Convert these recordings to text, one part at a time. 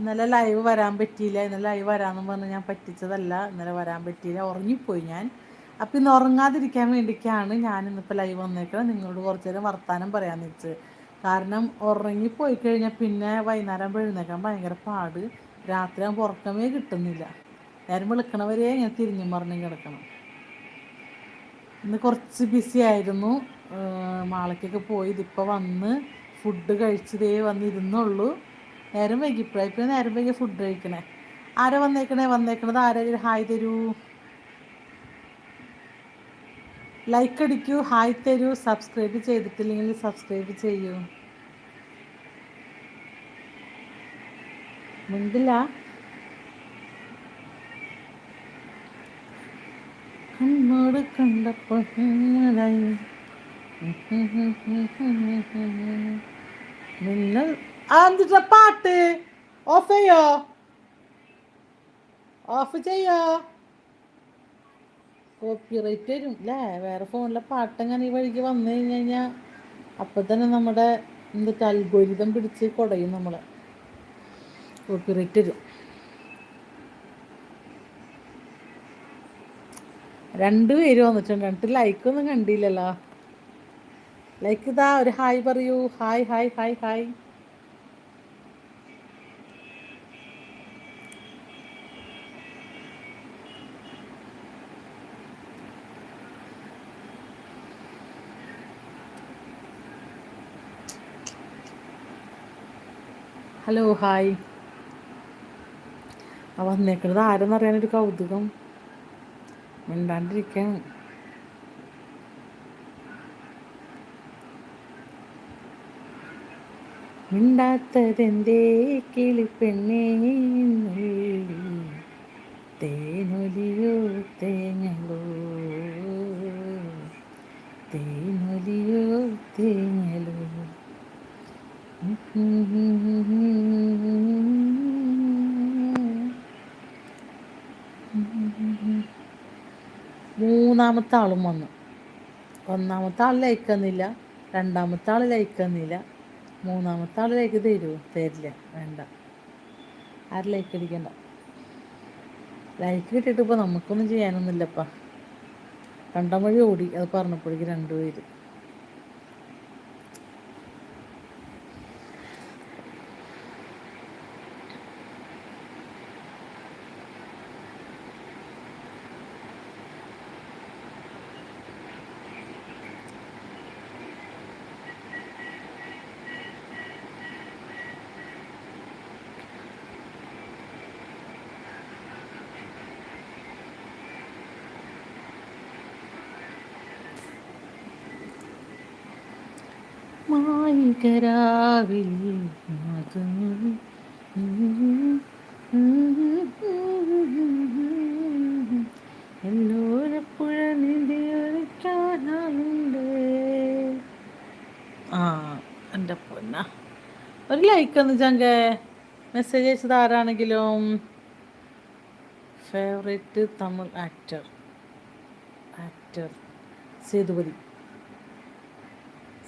ഇന്നലെ ലൈവ് വരാൻ പറ്റിയില്ല. ഇന്നലെ ലൈവ് വരാമെന്ന് പറഞ്ഞ് ഞാൻ പറ്റിച്ചതല്ല. ഇന്നലെ വരാൻ പറ്റിയില്ല. ഉറങ്ങിപ്പോയി ഞാൻ. അപ്പം ഇന്ന് ഉറങ്ങാതിരിക്കാൻ വേണ്ടിയിട്ടാണ് ഞാൻ ഇന്നിപ്പോൾ ലൈവ് വന്നേക്കുന്നത് നിങ്ങളോട് കുറച്ച് നേരം വർത്തമാനം പറയാമെന്ന് വെച്ച് കാരണം ഉറങ്ങിപ്പോയി കഴിഞ്ഞാൽ പിന്നെ വൈകുന്നേരം എഴുന്നേക്കാൻ ഭയങ്കര പാട്. രാത്രി ആകുമ്പോൾ ഉറക്കമേ കിട്ടുന്നില്ല. നേരം വിളിക്കണവരെ ഞാൻ തിരിഞ്ഞു പറഞ്ഞു കിടക്കണം. ഇന്ന് കുറച്ച് ബിസി ആയിരുന്നു. മാളയ്ക്കൊക്കെ പോയി. ഇതിപ്പോൾ വന്ന് ഫുഡ് കഴിച്ചതേ വന്നിരുന്നുള്ളൂ നേരം വൈകി. വൈകിപ്പോഴായി നേരം വൈകി ഫുഡ് കഴിക്കണേ. ആരാ വന്നേക്കണേ? വന്നേക്കണത് ആരാ? ഹായ് തരൂ. ലൈക്ക് അടിക്കൂ ഹായ് തരൂ സബ്സ്ക്രൈബ് ചെയ്തിട്ടില്ലെങ്കിൽ സബ്സ്ക്രൈബ് ചെയ്യൂ. മുണ്ടില്ല. കണ്ണോട് കണ്ടപ്പോൾ മിന്നൽ ആ പാട്ട്. ഓഫ് ചെയ്യോ? ഓഫ് ചെയ്യോ? കോപ്പിറൈറ്റ് വരും അല്ലേ വേറെ ഫോണിലെ പാട്ടങ്ങനെ ഈ വഴിക്ക് വന്നു കഴിഞ്ഞ് കഴിഞ്ഞാൽ അപ്പം തന്നെ നമ്മുടെ എന്തിട്ട് അൽഗോരിതം പിടിച്ച് കുടയും നമ്മളെ. കോപ്പിറൈറ്റ് വരും. രണ്ട് പേര് വന്നിട്ടുണ്ട്. രണ്ട് ലൈക്കൊന്നും കണ്ടില്ലല്ലോ. ലൈക്ക് ഇതാ ഒരു ഹായ് പറയൂ. Hi hi hi hi hello hi ആ വന്നേക്കുന്നത് ആരെന്നറിയാനൊരു കൗതുകം. മിണ്ടാണ്ടിരിക്കാൻ. മിണ്ടാത്തതെന്തേ കിളിപ്പെണ്ണേ തേനൊലിയോ തേങ്ങലോ തേനൊലിയോ തേങ്ങലോ മൂന്നാമത്തെ ആളും വന്നു. ഒന്നാമത്തെ ആൾ ലൈക്ക് രണ്ടാമത്തെ ആൾ ലൈക്ക് മൂന്നാമത്തെ ആൾ ലൈക്ക് തരുമോ തരില്ല വേണ്ട. ആരും ലൈക്ക് അടിക്കണ്ട ലൈക്ക് കിട്ടിയിട്ട് ഇപ്പോൾ നമുക്കൊന്നും ചെയ്യാനൊന്നുമില്ലപ്പാ. കണ്ടം വഴി ഓടി അത് പറഞ്ഞപ്പോഴേക്ക് രണ്ടുപേര്. മായികരാവിൽ എല്ലോരപ്പുഴ നിധിയൊഴിക്കാനുണ്ട് ആ എന്റെ പൊന്ന. ഒരു ലൈക്ക് ഒന്ന് ചങ്ക. മെസ്സേജ് അയച്ചത് ആരാണെങ്കിലും? Favourite Tamil actor actor Sethupathi.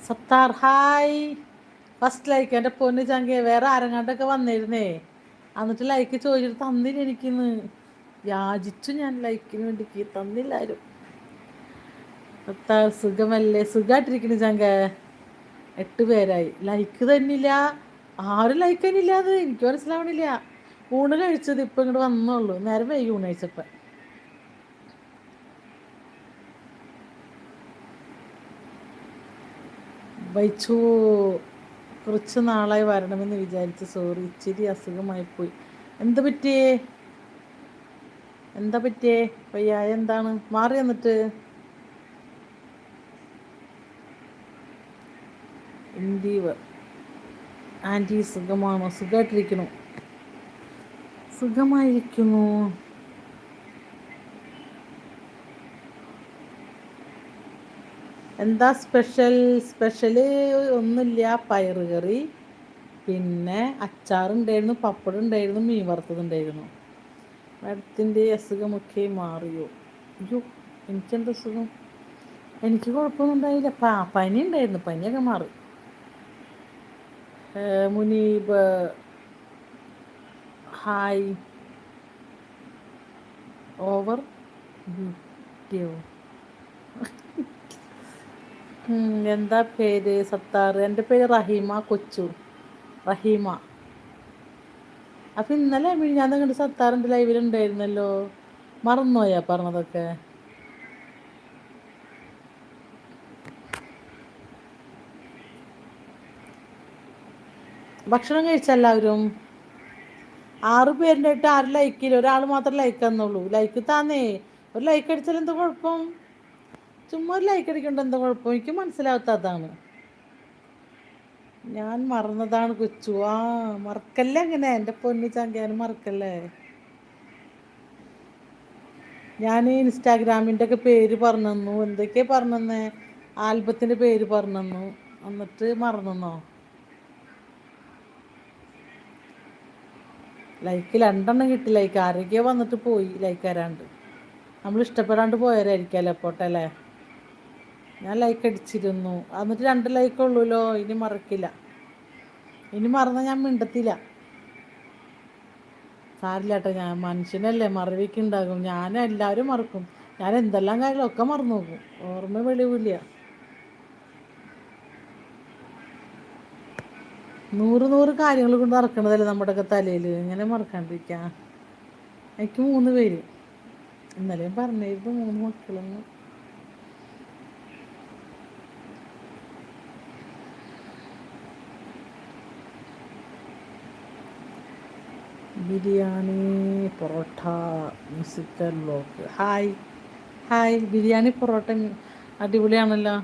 Sattar hi. First like എന്റെ പൊന്ന് ചങ്കിയ വേറെ ആരെങ്ങാണ്ടൊക്കെ വന്നിരുന്നേ. എന്നിട്ട് ലൈക്ക് ചോദിച്ചിട്ട് തന്നില്ല എനിക്കിന്ന്. യാചിച്ചു ഞാൻ ലൈക്കിന് വേണ്ടിക്ക്. തന്നില്ലാരും. സത്താർ സുഖമല്ലേ? സുഖമായിട്ടിരിക്കുന്നു ചങ്ക. എട്ട് പേരായി. ലൈക്ക് തന്നില്ല. ആരും ലൈക്ക് തന്നില്ല അത്. എനിക്ക് മനസ്സിലാവണില്ല. ഊണ് കഴിച്ചത് ഇപ്പം ഇങ്ങോട്ട് വന്നുള്ളൂ നേരം വൈകി ഊണ് കഴിച്ചപ്പോൾ വൈച്ചു കുറച്ച് നാളായി വരണമെന്ന് വിചാരിച്ചു സോറി ഇച്ചിരി അസുഖമായി പോയി. എന്താ പറ്റിയേ? എന്താ പറ്റിയേ? വയ്യായ എന്താണ്? മാറി എന്നിട്ട് ഇന്ത്യവ് ആന്റി സുഖമാണോ? സുഖമായിട്ടിരിക്കണോ സുഖമായിരിക്കുന്നു. എന്താ സ്പെഷ്യൽ സ്പെഷ്യൽ ഒന്നുമില്ല. പയറ് കറി പിന്നെ അച്ചാറുണ്ടായിരുന്നു പപ്പടം ഉണ്ടായിരുന്നു മീൻ വറുത്തതുണ്ടായിരുന്നു. മരത്തിന്റെ അസുഖമൊക്കെ മാറിയോ? അയ്യോ എനിക്കെന്താ അസുഖം? എനിക്ക് കുഴപ്പമൊന്നും ഉണ്ടായില്ല. പനി ഉണ്ടായിരുന്നു. പനിയൊക്കെ മാറി. മുനീബ് ഹായ്. ഓവർ. ബ്യൂട്ടിയോ എന്താ പേര്? സത്താറ്. എന്റെ പേര് റഹീമ കൊച്ചു. റഹീമ. അപ്പം ഇന്നലെ ഞാൻ കണ്ട് സത്താറിന്റെ ലൈവിലുണ്ടായിരുന്നല്ലോ മറന്നുപോയാ പറഞ്ഞതൊക്കെ. ഭക്ഷണം കഴിച്ചെല്ലാവരും ആറ് പേരിന്റെ ആയിട്ട് ആരും ലൈക്കില്ല ഒരാൾ മാത്രം ലൈക്ക് തന്നുള്ളൂ ലൈക്ക് താന്നേ. ഒരു ലൈക്ക് അടിച്ചാൽ എന്താ കുഴപ്പം? ചുമ്മാ ഒരു ലൈക്ക് അടിക്കേണ്ട എന്താ കുഴപ്പം? എനിക്ക് മനസ്സിലാവാത്തതാണ്. ഞാൻ മറന്നതാണ് കൊച്ചു. ആ മറക്കല്ലേ അങ്ങനെ? എന്റെ പൊന്നി ചങ്കാനും മറക്കല്ലേ? ഞാൻ ഇൻസ്റ്റാഗ്രാമിന്റെ ഒക്കെ പേര് പറഞ്ഞു എന്തൊക്കെയാ പറഞ്ഞു ആൽബത്തിന്റെ പേര് പറഞ്ഞു എന്നിട്ട് മറന്നോ ലൈക്ക് രണ്ടെണ്ണം കിട്ടി. ലൈക്ക് ആരൊക്കെയോ വന്നിട്ട് പോയി. ലൈക്ക് വരാണ്ട് നമ്മൾ ഇഷ്ടപ്പെടാണ്ട് പോയവരായിരിക്കും പോട്ടെ അല്ലേ? ഞാൻ ലൈക്ക് അടിച്ചിരുന്നു. എന്നിട്ട് രണ്ട് ലൈക്ക് ഉള്ളൂല്ലോ ഇനി മറക്കില്ല. ഇനി മറന്ന ഞാൻ മിണ്ടത്തില്ല. സാരില്ല കേട്ടോ ഞാൻ മനുഷ്യനല്ലേ മറവിക്ക് ഉണ്ടാകും. ഞാൻ എല്ലാവരും മറക്കും. ഞാൻ എന്തെല്ലാം കാര്യങ്ങളും ഒക്കെ മറന്നു നോക്കും. ഓർമ്മ വെളിവില്ല. നൂറ് നൂറ് കാര്യങ്ങൾ കൊണ്ട് നടക്കണതല്ലേ നമ്മുടെയൊക്കെ തലയിൽ ഇങ്ങനെ മറക്കാണ്ടിരിക്കാം. എനിക്ക് മൂന്ന് പേര്. ഇന്നലെയും പറഞ്ഞിരുന്നു മൂന്ന് മക്കളെന്ന്. Biryani parotta mister block hi. Hi. Biryani parotta അടിപൊളിയാണല്ലോ.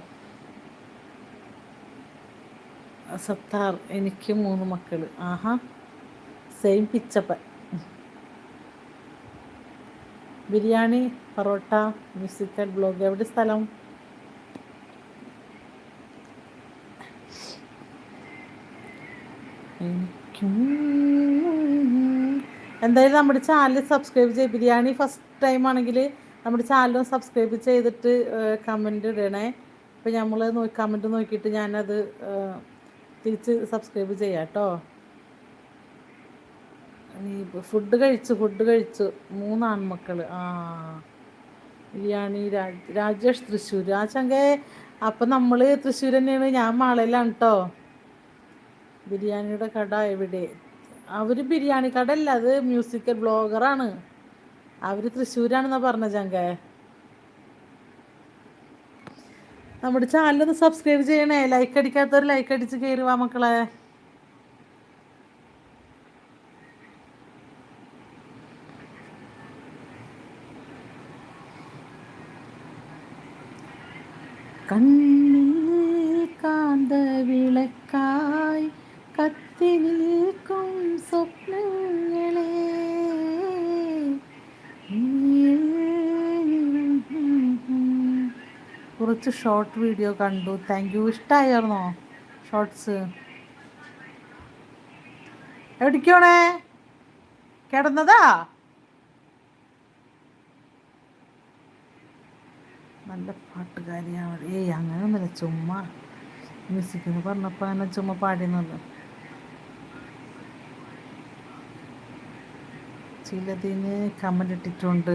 Sattar എനിക്ക് മൂന്ന് മക്കൾ ആഹാ. Same Pichappan. Biryani parotta musical blog എവിടെ സ്ഥലം? എനിക്കും എന്തായാലും നമ്മുടെ ചാനൽ സബ്സ്ക്രൈബ് ചെയ്ത് ബിരിയാണി ഫസ്റ്റ് ടൈം ആണെങ്കിൽ നമ്മുടെ ചാനലും സബ്സ്ക്രൈബ് ചെയ്തിട്ട് കമന്റ് ഇടണേ. അപ്പോൾ നമ്മൾ നോക്കി കമന്റ് നോക്കിയിട്ട് ഞാനത് തിരിച്ച് സബ്സ്ക്രൈബ് ചെയ്യാം കേട്ടോ ഫുഡ് കഴിച്ചു ഫുഡ് കഴിച്ചു. മൂന്ന് ആൺമക്കൾ ആ ബിരിയാണി രാജേഷ് തൃശ്ശൂർ. രാജങ്കെ അപ്പം നമ്മൾ തൃശ്ശൂർ തന്നെയാണ്. ഞാൻ മാളയിലാണ് കേട്ടോ ബിരിയാണിയുടെ കട എവിടെ? അവർ ബിരിയാണി കട അല്ല അത് മ്യൂസിക്കൽ ബ്ലോഗറാണ് അവർ തൃശ്ശൂരാണെന്നാണ് പറഞ്ഞ ചങ്ക. നമ്മുടെ ചാനലൊന്ന് സബ്സ്ക്രൈബ് ചെയ്യണേ. ലൈക്ക് അടിക്കാത്തവർ ലൈക്ക് അടിച്ച് കയറുവാ മക്കളെ. കണ്ണിൽ കാന്ത വിളക്കായി കത്തി നിൽക്കും സ്വപ്നങ്ങളെ. കുറച്ച് ഷോർട്ട് വീഡിയോ കണ്ടു. താങ്ക് യു ഇഷ്ടമായിരുന്നോ ഷോർട്സ് എവിടേക്കാണേ? കിടന്നതാ? നല്ല പാട്ടുകാരിയാണ്. ഏയ് അങ്ങനെയൊന്നുമില്ല. ചുമ്മാ മ്യൂസിക് എന്ന് പറഞ്ഞപ്പോൾ അങ്ങനെ ചുമ്മാ പാടിയെന്നുള്ളൂ ചിലതിന് കമന്റ് ഇട്ടിട്ടുണ്ട്.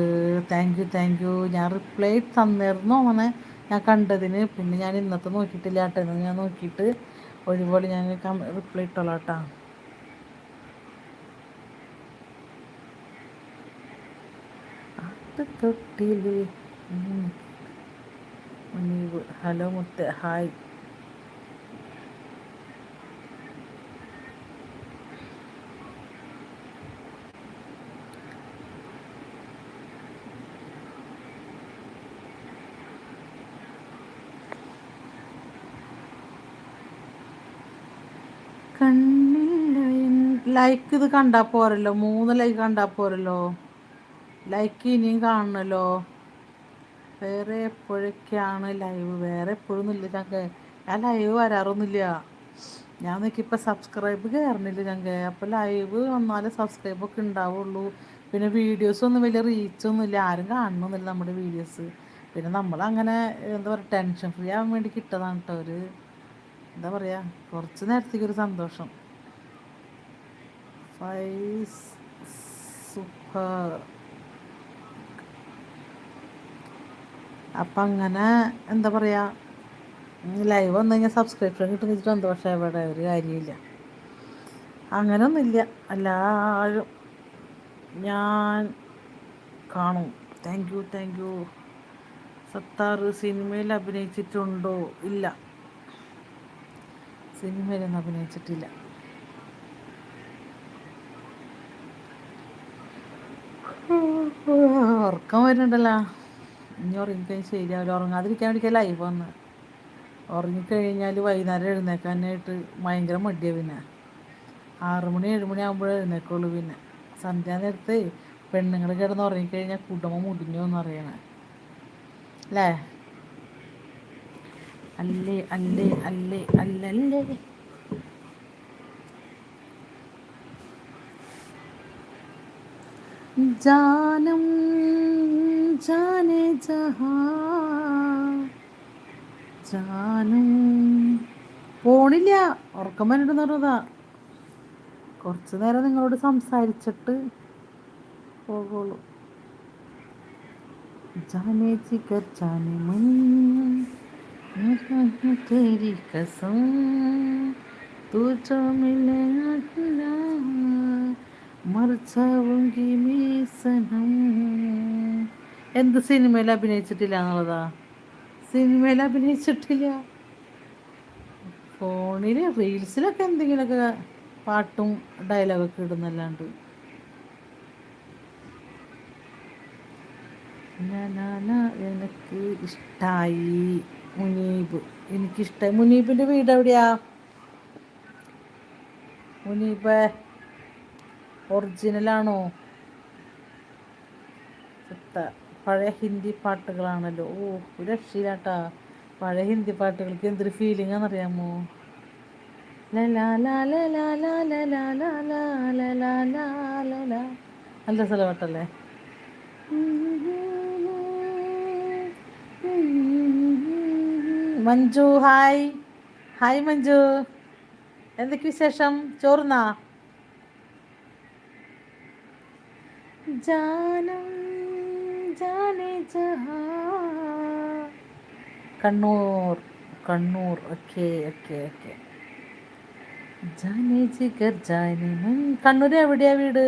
താങ്ക് യു താങ്ക് യു ഞാൻ റിപ്ലൈ തന്നിരുന്നു അങ്ങനെ ഞാൻ കണ്ടതിന്. പിന്നെ ഞാൻ ഇന്നത്തെ നോക്കിയിട്ടില്ല കേട്ടോ. ഞാൻ നോക്കിയിട്ട് ഒരുപോലെ ഞാൻ റിപ്ലൈ ഇട്ടോളാം കേട്ടോ. തൊട്ടിൽ ഹലോ മുത്ത. ഹായ് ലൈക്ക് ഇത് കണ്ടാൽ പോരല്ലോ. മൂന്ന് ലൈക്ക് കണ്ടാൽ പോരല്ലോ. ലൈക്ക് ഇനിയും കാണണല്ലോ. വേറെ എപ്പോഴൊക്കെയാണ് ലൈവ് വേറെ എപ്പോഴൊന്നുമില്ല ഞങ്ങൾക്ക് ഞാൻ ലൈവ് വരാറൊന്നുമില്ല. ഞാൻ നോക്കിയപ്പോൾ സബ്സ്ക്രൈബ് കയറണില്ല ഞങ്ങൾക്ക് അപ്പോൾ ലൈവ് വന്നാലേ സബ്സ്ക്രൈബൊക്കെ ഉണ്ടാവുള്ളൂ പിന്നെ വീഡിയോസൊന്നും വലിയ റീച്ചൊന്നുമില്ല ആരും കാണണമെന്നില്ല നമ്മുടെ വീഡിയോസ് പിന്നെ നമ്മളങ്ങനെ എന്താ പറയുക ടെൻഷൻ ഫ്രീ ആവാൻ വേണ്ടി കിട്ടതാണ് കേട്ടോ ഒരു. എന്താ പറയുക കുറച്ച് നേരത്തേക്ക് ഒരു സന്തോഷം. ഫൈസ് സൂപ്പർ അപ്പം അങ്ങനെ എന്താ പറയുക ലൈവ് വന്നു കഴിഞ്ഞാൽ സബ്സ്ക്രിപ്ഷൻ കിട്ടുന്ന സന്തോഷം എവിടെ ഒരു കാര്യമില്ല. അങ്ങനെയൊന്നുമില്ല എല്ലാവരും ഞാൻ കാണും. Thank you thank you Sattar സിനിമയിൽ അഭിനയിച്ചിട്ടുണ്ടോ? ഇല്ല. സിനിമയിലൊന്നും അഭിനയിച്ചിട്ടില്ല. ഉറക്കം വരുന്നുണ്ടല്ലോ. ഇനി ഉറങ്ങിക്കഴിഞ്ഞാൽ ശരിയാവില്ല. ഉറങ്ങാതിരിക്കാൻ വേണ്ടി ലൈവ് വന്ന്. ഉറങ്ങിക്കഴിഞ്ഞാൽ വൈകുന്നേരം എഴുന്നേക്കാനായിട്ട് ഭയങ്കര മടിയാണ് പിന്നെ. ആറുമണി മണി മണി ആകുമ്പോഴേ എഴുന്നേക്കുള്ളൂ പിന്നെ. സന്ധ്യ നേരത്തെ പെണ്ണുങ്ങൾ കിടന്ന് ഉറങ്ങിക്കഴിഞ്ഞാൽ കുടുംബം മുടിഞ്ഞു എന്ന് പറയണേ അല്ലേ? അല്ലേ അല്ലേ അല്ലേ അല്ലല്ലേ. ജാനം ജാനേ ജഹാ. ജാനം. പോണില്ല ഉറക്കം വന്നിട്ട് കുറച്ച് നേരം നിങ്ങളോട് സംസാരിച്ചിട്ട് പോകുള്ളൂ ജാനേ ചിക്കർ ജാനേ മുൻ तेरी कसम तू जो मिले മറിച്ചാവുങ്കി മീസനം എന്ത് സിനിമയിൽ അഭിനയിച്ചിട്ടില്ല എന്നുള്ളതാ സിനിമയിൽ അഭിനയിച്ചിട്ടില്ല ഫോണിൽ റീൽസിലൊക്കെ എന്തെങ്കിലുമൊക്കെ പാട്ടും ഡയലോഗൊക്കെ ഇടുന്നല്ലാണ്ട് എനിക്ക് ഇഷ്ടമായി മുനീബ് എനിക്കിഷ്ട മുനീബിന്റെ വീട് എവിടെയാ മുനീബ് ഒറിജിനലാണോ പഴയ ഹിന്ദി പാട്ടുകളാണല്ലോ ഓ ഒരു രക്ഷയിലാട്ടാ പഴയ ഹിന്ദി പാട്ടുകൾക്ക് എന്തൊരു ഫീലിംഗ് ആണെന്നറിയാമോ നല്ല സ്ഥലമാട്ടല്ലേ മഞ്ജു ഹായ്. ഹായ് മഞ്ജു. എന്തൊക്കെ വിശേഷം? ചോറുന്നാ? ജാനം ജാനേ Kannur Kannur. Okay okay okay. ജാനേ ജിഗർ ജാനേ കണ്ണൂർ എവിടെയാ വീട്?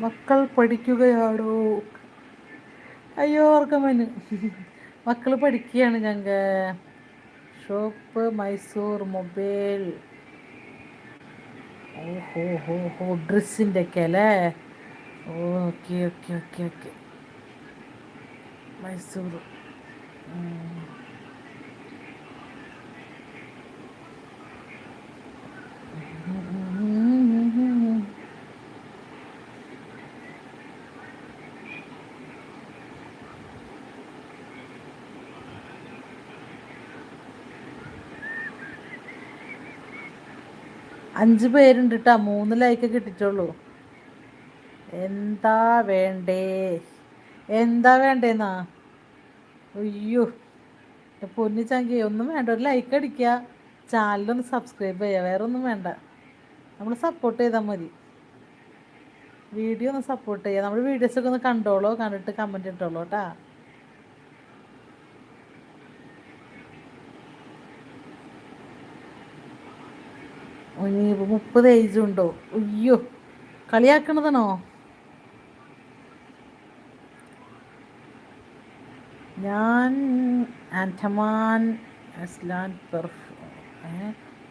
മക്കൾ പഠിക്കുകയാണോ അയ്യോ ഓർക്കമ്മന് മക്കൾ പഠിക്കുകയാണ് ഞങ്ങൾ ഷോപ്പ് മൈസൂർ മൊബൈൽ. ഓഹോ ഹോ ഹോ ഡ്രസ്സിന്റെ ഒക്കെ അല്ലേ? Okay okay okay okay. Mysore. അഞ്ച് പേരുണ്ട് കേട്ടോ മൂന്ന് ലൈക്ക് കിട്ടിയിട്ടുള്ളൂ എന്താ വേണ്ടേ? എന്താ വേണ്ടേന്നാ? അയ്യോ പൊന്നി ചങ്കി ഒന്നും വേണ്ട ഒരു ലൈക്ക് അടിക്കുക. ചാനലൊന്ന് സബ്സ്ക്രൈബ് ചെയ്യുക വേറെ ഒന്നും വേണ്ട. നമ്മൾ സപ്പോർട്ട് ചെയ്താൽ മതി. വീഡിയോ ഒന്ന് സപ്പോർട്ട് ചെയ്യുക. നമ്മൾ വീഡിയോസൊക്കെ ഒന്ന് കണ്ടോളോ കണ്ടിട്ട് കമന്റ് ഇട്ടോളൂ കേട്ടാ? മുപ്പത് ഏജ് ഉണ്ടോ? അയ്യോ കളിയാക്കണതാണോ? ഞാൻ ആൻഡമാൻ അസ്ലാൻ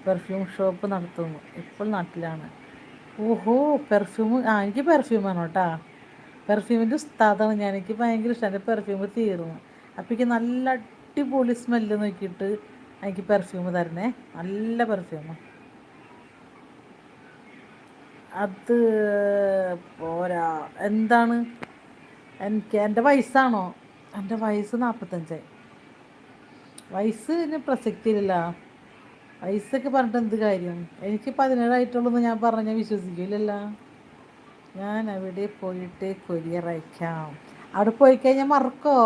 പെർഫ്യൂം ഷോപ്പ് നടത്തുന്നു. ഇപ്പോൾ നാട്ടിലാണ്. ഓഹോ പെർഫ്യൂം ആ എനിക്ക് പെർഫ്യൂം വേണം കേട്ടാ. പെർഫ്യൂമിന്റെ ഉസ്താദാണ്. ഞാൻ എനിക്ക് ഭയങ്കര ഇഷ്ടം. എന്റെ പെർഫ്യൂം തീർന്നു. അപ്പോൾ എനിക്ക് നല്ല അടിപൊളി സ്മെല്ല് നോക്കിയിട്ട് എനിക്ക് പെർഫ്യൂം തരണേ. നല്ല പെർഫ്യൂമാണ് അത് പോരാ. എന്താണ്? എനിക്ക് എന്റെ വയസ്സാണോ? എന്റെ വയസ്സ് നാൽപ്പത്തഞ്ചായി വയസ്സിന് പ്രസക്തിയില്ല വയസ്സൊക്കെ പറഞ്ഞിട്ട് എന്ത് കാര്യം? എനിക്ക് പതിനേഴായിട്ടുള്ളൂ എന്ന് ഞാൻ പറഞ്ഞ വിശ്വസിക്കില്ലല്ല ഞാൻ അവിടെ പോയിട്ട് കൊരിയർ അയക്കാം? അവിടെ പോയി കഴിഞ്ഞാൽ മറക്കോ?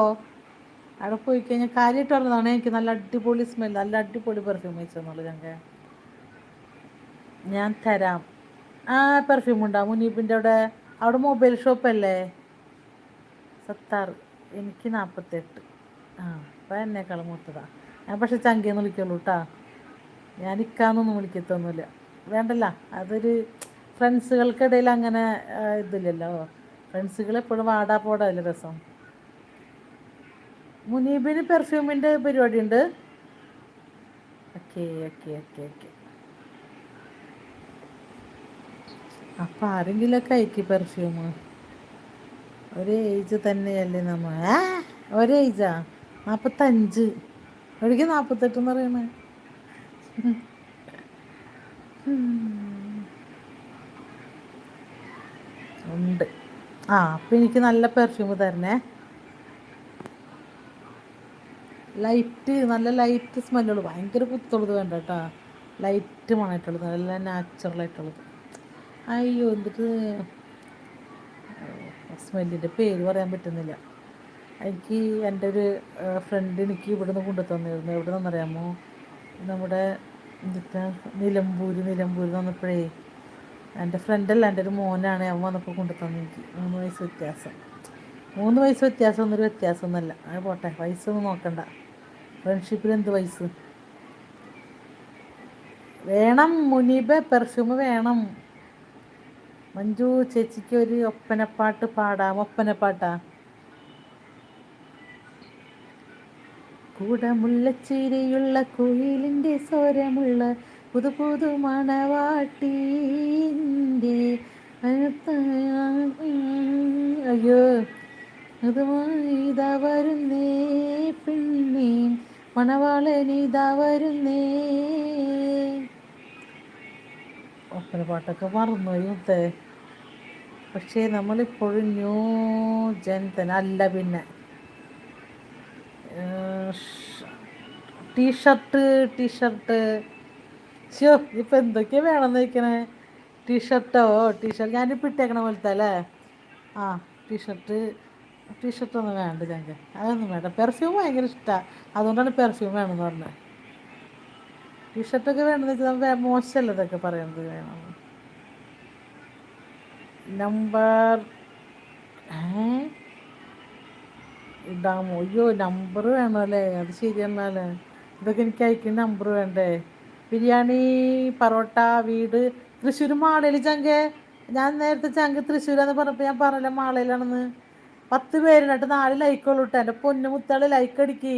അവിടെ പോയി കഴിഞ്ഞാൽ കാര്യമായിട്ട് പറഞ്ഞതാണ്. എനിക്ക് നല്ല അടിപൊളി സ്മെൽ നല്ല അടിപൊളി പെർഫ്യൂം അയച്ചെന്നുള്ളൂ ഞങ്ങൾക്ക്. ഞാൻ തരാം. ആ പെർഫ്യൂം ഉണ്ടാവും മുനീപിന്റെ അവിടെ അവിടെ മൊബൈൽ ഷോപ്പല്ലേ സത്താറ് എനിക്ക് നാൽപ്പത്തെട്ട് ആ അപ്പം എന്നേക്കാളും മൂത്തതാ. ഞാൻ പക്ഷെ ചങ്കിയെന്ന് വിളിക്കുള്ളൂ കേട്ടാ ഞാൻ ഇക്കാന്നൊന്നും വിളിക്കത്തൊന്നുമില്ല. വേണ്ടല്ല അതൊരു ഫ്രണ്ട്സുകൾക്കിടയിൽ അങ്ങനെ ഇതില്ലല്ലോ. ഫ്രണ്ട്സുകൾ എപ്പോഴും വാടാ പോടാല്ലേ രസം. മുനീബിന് പെർഫ്യൂമിന്റെ പരിപാടിയുണ്ട്. ഓക്കെ ഓക്കെ ഓക്കെ ഓക്കെ അപ്പം ആരെങ്കിലുമൊക്കെ അയക്കി പെർഫ്യൂം ഒരേ ഏജ് തന്നെയല്ലേ നമ്മൾ. ഒരേജാ ഒരേ ഏജാ നാൽപ്പത്തഞ്ച് ഒഴികെ പറയണേ. ഉണ്ട്. ആ അപ്പം എനിക്ക് നല്ല പെർഫ്യൂം തരണേ. ലൈറ്റ് നല്ല ലൈറ്റ് സ്മെല്ലുള്ളൂ ഭയങ്കര കുത്തുള്ളത് വേണ്ട കേട്ടോ. ലൈറ്റ് മണമായിട്ടുള്ളത് നല്ല നാച്ചുറലായിട്ടുള്ളത് അയ്യോ എന്നിട്ട് സ്മെല്ലിന്റെ പേര് പറയാൻ പറ്റുന്നില്ല. എനിക്ക് എന്റെ ഒരു ഫ്രണ്ട് എനിക്ക് ഇവിടെ നിന്ന് കൊണ്ടു തന്നിരുന്നു. എവിടെ നിന്നറിയാമോ നമ്മുടെ എന്തൊക്കെ നിലമ്പൂർ നിലമ്പൂർ വന്നപ്പോഴേ എന്റെ ഫ്രണ്ടല്ല എന്റെ ഒരു മോനാണ് അവൻ വന്നപ്പോൾ കൊണ്ടു തന്നെ എനിക്ക്. മൂന്ന് വയസ്സ് വ്യത്യാസം. മൂന്ന് വയസ്സ് വ്യത്യാസം ഒന്നൊരു വ്യത്യാസമൊന്നുമല്ല അത് പോട്ടെ. വയസ്സൊന്നും നോക്കണ്ട. ഫ്രണ്ട്ഷിപ്പിൽ എന്ത് വയസ്സ്? വേണം. മുനീബ് പെർഫ്യൂം വേണം. മഞ്ജു ചേച്ചിക്ക് ഒരു ഒപ്പനപ്പാട്ട് പാടാം. ഒപ്പനപ്പാട്ടാ? കൂടമുള്ള കുയിലിന്റെ സ്വരമുള്ള പുതു പുതു മണവാട്ടീന്റെ അയ്യോ അതുമായിതാ വരുന്നേ പെണ്ണേ മണവാളനിതാ വരുന്നേ. ഒപ്പന പാട്ടൊക്കെ മറന്നുപോയി മുത്തേ പക്ഷേ നമ്മളിപ്പോഴും ന്യൂ തന്നെ അല്ല പിന്നെ. T shirt T shirt. ഷോ ഇപ്പം എന്തൊക്കെയാണ് വേണമെന്ന് വയ്ക്കണേ ടീഷർട്ടോ ടീഷർട്ട്. ഞാനിപ്പോൾ ഇട്ടേക്കണ പോലത്തെ അല്ലേ? ആ ടീഷർട്ട്. ടീഷർട്ടൊന്നും വേണ്ട ഞങ്ങൾക്ക്. അതൊന്നും വേണ്ട. പെർഫ്യൂം ഭയങ്കര ഇഷ്ടമാണ് അതുകൊണ്ടാണ് പെർഫ്യൂം വേണമെന്ന് പറഞ്ഞത്. ടീഷർട്ടൊക്കെ വേണമെന്ന് വെച്ചാൽ മോശമല്ല ഇതൊക്കെ പറയുന്നത് വേണം. നമ്പർ ഇടാമോ? അയ്യോ നമ്പർ വേണമല്ലേ? അത് ശരിയെന്നാലേ ഇതൊക്കെ എനിക്ക് അയക്കുന്ന നമ്പർ വേണ്ടേ? ബിരിയാണി പറോട്ട വീട് തൃശ്ശൂർ മാളയിൽ ചങ്കെ. ഞാൻ നേരത്തെ ചങ്ക് തൃശ്ശൂരാന്ന് പറഞ്ഞപ്പോൾ ഞാൻ പറഞ്ഞില്ല മാളയിലാണെന്ന് പത്ത് പേരിനട്ട് നാല് ലൈക്കുള്ളൂ കേട്ടോ എന്റെ പൊന്നു മുത്താൾ ലൈക്ക് അടിക്കി.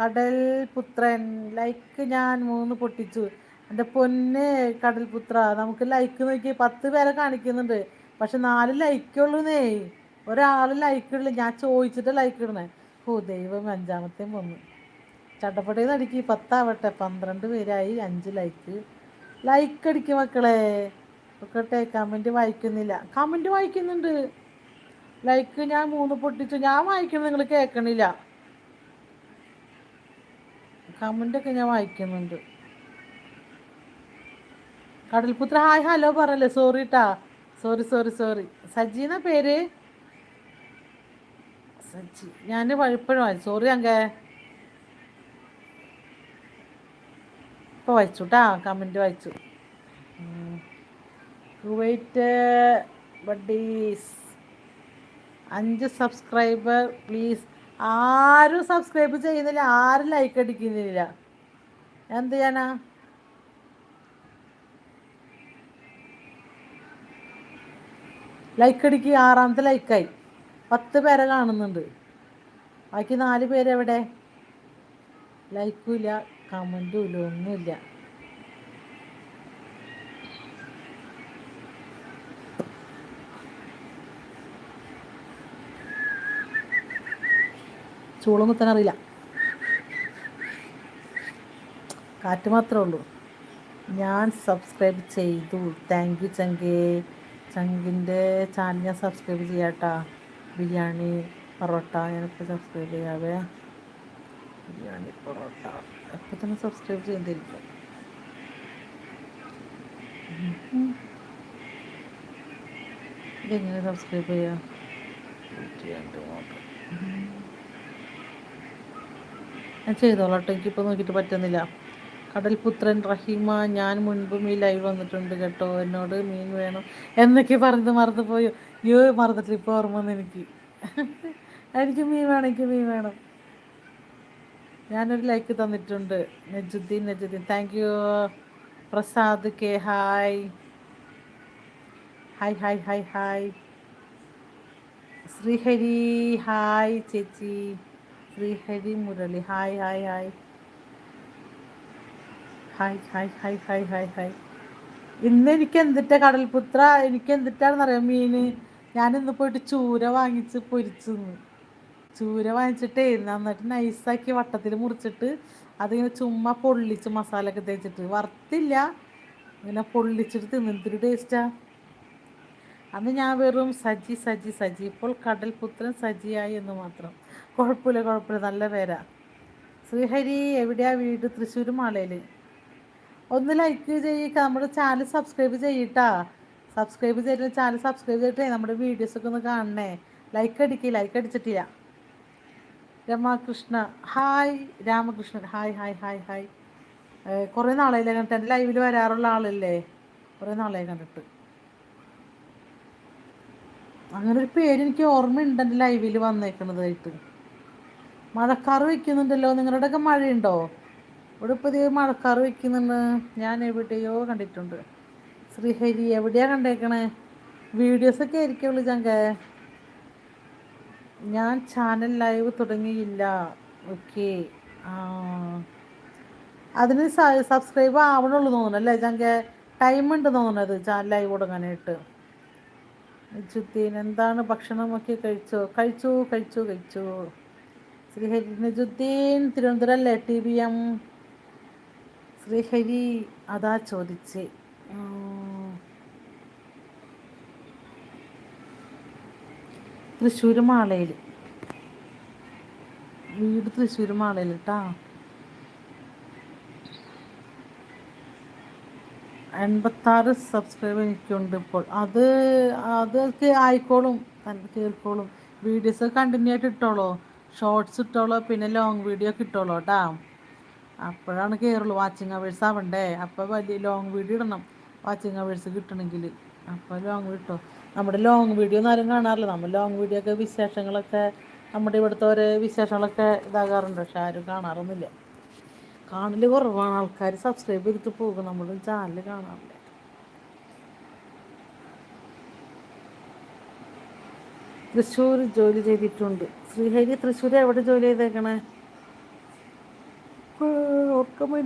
കടൽ പുത്രൻ ലൈക്ക് ഞാൻ മൂന്ന് പൊട്ടിച്ചു. എന്റെ പൊന്ന് കടൽ പുത്ര നമുക്ക് ലൈക്ക് നോക്കി പത്ത് പേരെ കാണിക്കുന്നുണ്ട്. പക്ഷെ നാല് ലൈക്കുള്ളൂന്നേ ഒരാൾ ലൈക്ക് ഇടില്ല ഞാൻ ചോദിച്ചിട്ട് ലൈക്ക് ഇടണേ ഓ ദൈവം അഞ്ചാമത്തെയും വന്നു ചട്ടപ്പട്ടയിൽ അടിക്ക് പത്താവട്ടെ പന്ത്രണ്ട് പേരായി അഞ്ച് ലൈക്ക് ലൈക്ക് അടിക്കും മക്കളെ. ഒക്കട്ടെ കമന്റ് വായിക്കുന്നില്ല. കമന്റ് വായിക്കുന്നുണ്ട്. ലൈക്ക് ഞാൻ മൂന്ന് പൊട്ടിച്ചു. ഞാൻ വായിക്കുന്നത് നിങ്ങൾ കേൾക്കണില്ല. കമന്റൊക്കെ ഞാൻ വായിക്കുന്നുണ്ട്. കടൽപുത്ര ഹായ് ഹലോ പറയല്ലേ സോറി ട്ടാ. സോറി സോറി സോറി സജീന പേര്? സജി ഞാൻ ഇപ്പോഴും സോറി അങ്കേ. ഇപ്പോൾ വായിച്ചു കേട്ടാ കമന്റ് വായിച്ചു. കുവൈറ്റ് ബഡീസ് അഞ്ച് സബ്സ്ക്രൈബർ പ്ലീസ് ആരും സബ്സ്ക്രൈബ് ചെയ്യുന്നില്ല ആരും ലൈക്ക് അടിക്കുന്നില്ല. എന്ത് ചെയ്യാനാ? ലൈക്ക് അടിക്കുക ആറാമത്തെ ലൈക്കായി പത്ത് പേരെ കാണുന്നുണ്ട്. ബാക്കി നാല് പേരെവിടെ ലൈക്കും ഇല്ല കമന്റും ഇല്ല ഒന്നുമില്ല. ചൂളം കുത്താൻ അറിയില്ല. കാറ്റ് മാത്രമേ ഉള്ളൂ. ഞാൻ സബ്സ്ക്രൈബ് ചെയ്തു. താങ്ക് യു ചങ്കേ. ചങ്കിന്റെ ചാനൽ ഞാൻ സബ്സ്ക്രൈബ് ചെയ്യാട്ടാ. ബിരിയാണി പൊറോട്ട ഞാനിപ്പോൾ സബ്സ്ക്രൈബ് ചെയ്യാവേ. ബിരിയാണി പൊറോട്ട. എപ്പോൾ തന്നെ സബ്സ്ക്രൈബ് ചെയ്തിരിക്കും. ഇതെങ്ങനെ സബ്സ്ക്രൈബ് ചെയ്യാം? ഞാൻ ചെയ്തോളാം കേട്ടോ. എനിക്കിപ്പോൾ നോക്കിയിട്ട് പറ്റുന്നില്ല. കടൽപുത്രൻ റഹീമ ഞാൻ മുൻപും ഈ ലൈവ് വന്നിട്ടുണ്ട് കേട്ടോ. എന്നോട് മീൻ വേണം എന്നൊക്കെ പറഞ്ഞത് മറന്നു പോയോ അയ്യോ മറന്നിട്ട് ഇപ്പോൾ ഓർമ്മ വന്നു എനിക്ക്. എനിക്ക് മീൻ വേണം എനിക്ക് മീൻ വേണം. ഞാനൊരു ലൈക്ക് തന്നിട്ടുണ്ട്. Najuddin Najuddin. Thank you Prasad K hi hi hi hi hi Sreehari hi ചേച്ചി. Sreehari Murali hi hi hi hi hi hi hi hi hi ഇന്ന് എനിക്ക് എന്തിട്ട കടൽപുത്ര? എനിക്ക് എന്തിട്ടാണെന്നറിയാം മീന്. ഞാൻ ഇന്ന് പോയിട്ട് ചൂര വാങ്ങിച്ച് പൊരിച്ചു ചൂര വാങ്ങിച്ചിട്ടേ നന്നായിട്ട് നൈസാക്കി വട്ടത്തിൽ മുറിച്ചിട്ട് അതിങ്ങനെ ചുമ്മാ പൊള്ളിച്ച് മസാലൊക്കെ തേച്ചിട്ട്. വറുത്തില്ല. ഇങ്ങനെ പൊള്ളിച്ചിട്ട് തിന്നിട്ടൊരു ടേസ്റ്റാ അന്ന് ഞാൻ വെറും സജി സജി സജി. ഇപ്പോൾ കടൽപുത്രൻ സജിയായി എന്ന് മാത്രം. കുഴപ്പമില്ല കുഴപ്പമില്ല. നല്ല പേരാ. ശ്രീഹരി എവിടെയാ വീട്? തൃശ്ശൂർ മാളയിൽ ഒന്ന് ലൈക്ക് ചെയ്യുക നമ്മുടെ ചാനൽ സബ്സ്ക്രൈബ് ചെയ്യട്ടാ. സബ്സ്ക്രൈബ് ചെയ്തിട്ട് ചാനൽ സബ്സ്ക്രൈബ് ചെയ്തിട്ടേ നമ്മുടെ വീഡിയോസൊക്കെ ഒന്ന് കാണണേ. ലൈക്ക് അടിക്കുക ലൈക്ക് അടിച്ചിട്ടില്ല. Ramakrishna. Hi Ramakrishnan. Hi hi hi hi കുറേ നാളായില്ലേ കണ്ടിട്ട്? എന്റെ ലൈവിൽ വരാറുള്ള ആളല്ലേ? കുറേ നാളായി കണ്ടിട്ട്. അങ്ങനെ ഒരു പേര് എനിക്ക് ഓർമ്മയുണ്ട് എന്റെ ലൈവിൽ വന്നേക്കുന്നതായിട്ട് മഴക്കാറ് നിങ്ങളുടെ നിങ്ങളുടെയൊക്കെ മഴയുണ്ടോ? ഇവിടെ ഇപ്പോൾ ഇത് മഴക്കാറ് വയ്ക്കുന്നുണ്ട് ഞാൻ എവിടെയോ കണ്ടിട്ടുണ്ട്. ശ്രീഹരി എവിടെയാണ് കണ്ടേക്കണേ? വീഡിയോസൊക്കെ ആയിരിക്കുള്ളൂ ചങ്ക. ഞാൻ ചാനൽ ലൈവ് തുടങ്ങിയില്ല. ഓക്കെ അതിന് സബ്സ്ക്രൈബ് ആവണുള്ളൂ തോന്നുന്നു അല്ലേ ചങ്ക? ടൈം ഉണ്ട് തോന്നുന്നത് ചാനൽ ലൈവ് തുടങ്ങാനായിട്ട്. നജുദ്ദീൻ എന്താണ് ഭക്ഷണമൊക്കെ കഴിച്ചോ? കഴിച്ചു കഴിച്ചു കഴിച്ചു. ശ്രീഹരി നജുദ്ദീൻ തിരുവനന്തപുരം അല്ലേ ടി വി എം. ശ്രീഹരി അതാ ചോദിച്ച്. തൃശ്ശൂർ മാളയിൽ വീട് തൃശ്ശൂർ മാളയിൽ കേട്ടാ എൺപത്താറ് സബ്സ്ക്രൈബർ എനിക്കുണ്ട് ഇപ്പോൾ. അത് അതൊക്കെ ആയിക്കോളും. കേൾക്കോളും. വീഡിയോസ് കണ്ടിന്യൂ ആയിട്ട് ഇട്ടോളൂ. ഷോർട്സ് ഇട്ടോളൂ. പിന്നെ ലോങ് വീഡിയോ ഒക്കെ ഇട്ടോളൂ കേട്ടാ. അപ്പോഴാണ് കയറുള്ളൂ വാച്ചിങ് അവേഴ്സ് ആവണ്ടേ. അപ്പോൾ വലിയ ലോങ് വീഡിയോ ഇടണം. വാച്ചിങ് അവേഴ്സ് കിട്ടണമെങ്കിൽ. അപ്പോൾ ലോങ് വീട്ടോ നമ്മുടെ ലോങ് വീഡിയോ ഒന്നും ആരും കാണാറില്ല. നമ്മൾ ലോങ് വീഡിയോ ഒക്കെ വിശേഷങ്ങളൊക്കെ നമ്മുടെ ഇവിടുത്തെ ഓരോ വിശേഷങ്ങളൊക്കെ ഇതാകാറുണ്ട്. പക്ഷെ ആരും കാണാറൊന്നുമില്ല. കാണൽ കുറവാണ്. ആൾക്കാർ സബ്സ്ക്രൈബ് ചെയ്തിട്ട് പോകും. നമ്മൾ ചാനൽ കാണാറില്ല. തൃശ്ശൂർ ജോലി ചെയ്തിട്ടുണ്ട്. ശ്രീഹരി തൃശ്ശൂർ എവിടെ ജോലി ചെയ്തേക്കണേ? ഓർക്കുമ്പോ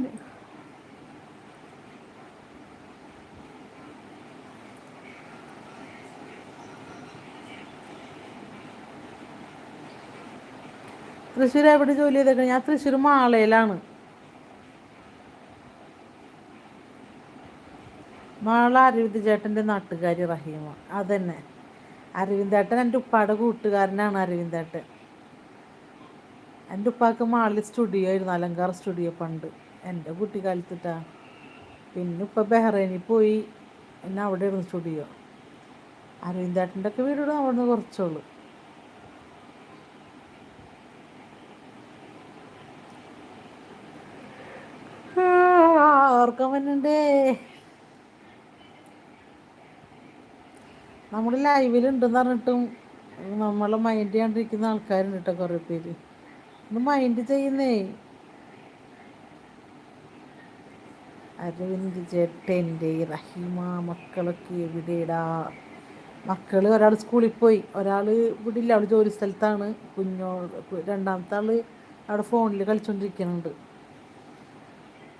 തൃശ്ശൂർ എവിടെ ജോലി ചെയ്തേക്കണം? ഞാൻ തൃശ്ശൂർ മാളയിലാണ്. മാള അരവിന്ദ് ചേട്ടന്റെ നാട്ടുകാരി റഹീമ. അതന്നെ. അരവിന്ദേട്ടൻ എന്റെ ഉപ്പാടെ കൂട്ടുകാരനാണ് അരവിന്ദേട്ടൻ എന്റെ ഉപ്പാക്ക് മാളിൽ സ്റ്റുഡിയോ ആയിരുന്നു അലങ്കാർ സ്റ്റുഡിയോ പണ്ട്. എന്റെ കുട്ടിക്കാലത്തിട്ടാ. പിന്നെ ഇപ്പം ബഹ്റൈനിൽ പോയി പിന്നെ അവിടെ ആയിരുന്നു സ്റ്റുഡിയോ അരവിന്ദേട്ടന്റെ ഒക്കെ വീട് അവിടെ നിന്ന് കുറച്ചുള്ളൂ. ഓർക്കാൻ പറ്റണ്ടേ നമ്മൾ ലൈവിലുണ്ടെന്ന് പറഞ്ഞിട്ടും നമ്മളെ മൈൻഡ് ചെയ്യാണ്ടിരിക്കുന്ന ആൾക്കാരുണ്ട് കേട്ടോ കുറേ പേര്. ഒന്ന് മൈൻഡ് ചെയ്യുന്നേ. അരവിന്ദ് ചേട്ടന്റെ റഹീമ മക്കളൊക്കെ എവിടെയിടാ? മക്കൾ ഒരാൾ സ്കൂളിൽ പോയി. ഒരാൾ ഇല്ല അവിടെ ജോലി സ്ഥലത്താണ്. കുഞ്ഞോ രണ്ടാമത്തെ ആൾ അവിടെ ഫോണിൽ കളിച്ചുകൊണ്ടിരിക്കുന്നുണ്ട്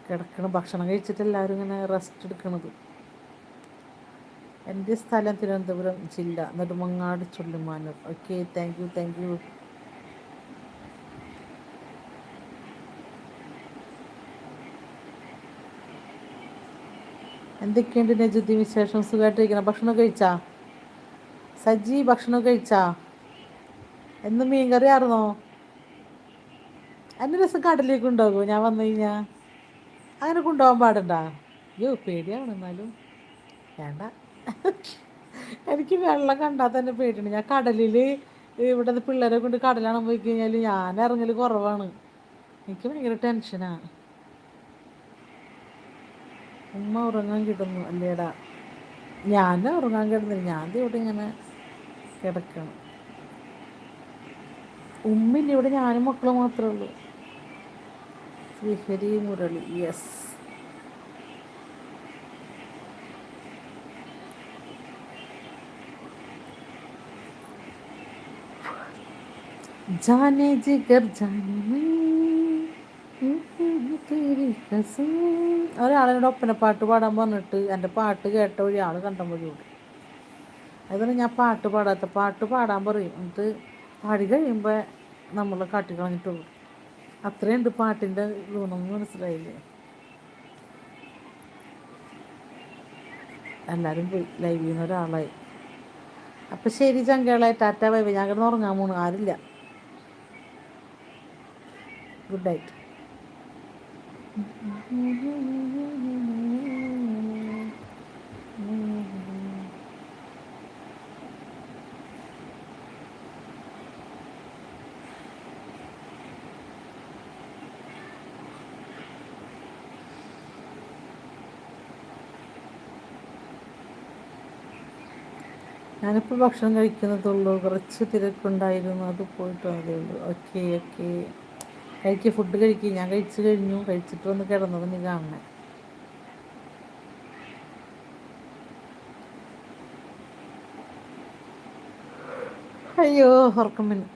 കിടക്കണം. ഭക്ഷണം കഴിച്ചിട്ട് എല്ലാവരും ഇങ്ങനെ റെസ്റ്റ് എടുക്കണത്. എന്റെ സ്ഥലം തിരുവനന്തപുരം ജില്ല. Nedumangad Chullimanoor. Okay thank you thank you എന്തൊക്കെയുണ്ട് നജുദ്ദീൻ വിശേഷം? സുഖമായിട്ടിരിക്കണം ഭക്ഷണം കഴിച്ചാ? സജി ഭക്ഷണം കഴിച്ചാ? എന്ന് മീൻകറി ആയിരുന്നോ? എന്റെ രസം കടലിലേക്ക് ഉണ്ടാകുമോ ഞാൻ വന്നു കഴിഞ്ഞാൽ അങ്ങനെ കൊണ്ടുപോകാൻ പാടണ്ട? അയ്യോ പേടിയാണ് എന്നാലും. വേണ്ട. എനിക്ക് വെള്ളം കണ്ടാൽ തന്നെ പേടിയാണ്. ഞാൻ കടലിൽ ഇവിടെ പിള്ളേരെ കൊണ്ട് കടലാണ് പോയി കഴിഞ്ഞാൽ ഞാൻ ഇറങ്ങൽ കുറവാണ്. എനിക്ക് ഭയങ്കര ടെൻഷനാണ് ഉമ്മ ഉറങ്ങാൻ കിട്ടുന്നു അല്ലേടാ. ഞാൻ ഉറങ്ങാൻ കിടന്നില്ല. ഞാൻ ഇവിടെ ഇങ്ങനെ കിടക്കണം. ഉമ്മില്ല ഇവിടെ? ഞാനും മക്കളും മാത്രമേ ഉള്ളൂ. ശ്രീഹരി മുരളി. യെസ് ജാനെ जिगर जाने മൻ, ഒപ്പന പാട്ട് പാടാൻ പറഞ്ഞിട്ട് എന്റെ പാട്ട് കേട്ട വഴി ആൾ മതി കൂടി അതുപോലെ ഞാൻ പാട്ട് പാടാത്ത പാട്ട് പാടാൻ പറയും. എന്നിട്ട് പാടി കഴിയുമ്പോൾ നമ്മൾ പോകും അത്രയുണ്ട് പാട്ടിന്റെ ഗുണം മനസ്സിലായില്ലേ? എല്ലാവരും പോയി. ലൈവിൽ നിന്ന് ഒരാളായി. അപ്പം ശരി ചങ്കളെ ടാറ്റ വൈവ് ഞാൻ കിടന്ന് ഉറങ്ങാൻ പോണു. ആരില്ല ഗുഡ് നൈറ്റ് ഞാനിപ്പോൾ ഭക്ഷണം കഴിക്കുന്നതുള്ളൂ. കുറച്ച് തിരക്കുണ്ടായിരുന്നു. അത് പോയിട്ട് അതേ ഉള്ളൂ. ഓക്കെ ഓക്കെ കഴിക്കുക ഫുഡ് കഴിക്കുക ഞാൻ കഴിച്ചു കഴിഞ്ഞു. കഴിച്ചിട്ട് വന്ന് കിടന്നത് നീ കാണണം. അയ്യോ ഉറക്കം പിന്നെ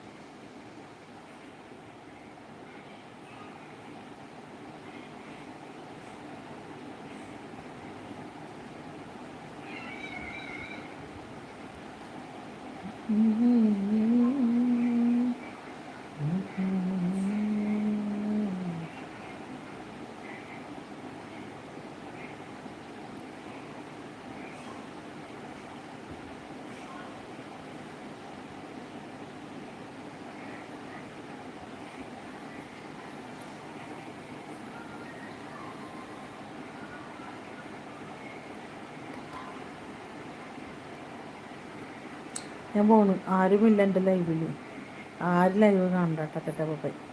ഞാൻ പോണു. ആരുമില്ല എന്റെ ലൈവിൽ ആര് ലൈവ് കാണണ്ട. കേട്ടോ